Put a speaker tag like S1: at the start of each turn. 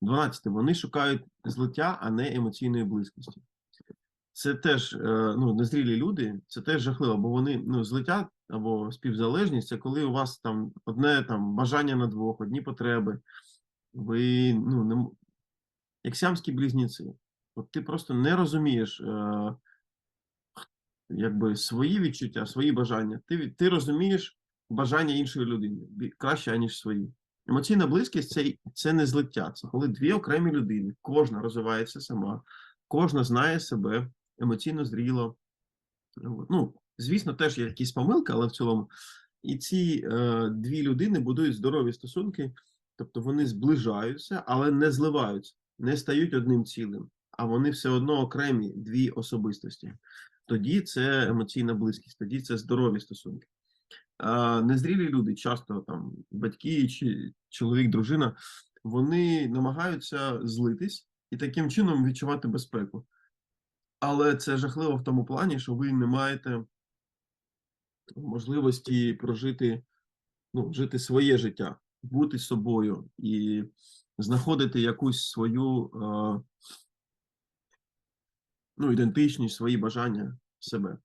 S1: 12. Вони шукають злиття, а не емоційної близькості. Це теж е, ну, незрілі люди, це теж жахливо, бо вони ну, злиття або співзалежність це коли у вас там одне там бажання на двох, одні потреби. Ви ну, не, як сямські близнюці. От ти просто не розумієш е, якби свої відчуття, свої бажання. Ти, ти розумієш бажання іншої людини краще, ніж свої. Емоційна близькість це, це не злиття, це коли дві окремі людини, кожна розвивається сама, кожна знає себе емоційно зріло. Ну, звісно, теж є якісь помилки, але в цілому. І ці е, дві людини будують здорові стосунки, тобто вони зближаються, але не зливаються, не стають одним цілим, а вони все одно окремі дві особистості. Тоді це емоційна близькість, тоді це здорові стосунки. Незрілі люди, часто там батьки чи чоловік, дружина, вони намагаються злитись і таким чином відчувати безпеку. Але це жахливо в тому плані, що ви не маєте можливості прожити, ну, жити своє життя, бути собою і знаходити якусь свою ну, ідентичність, свої бажання себе.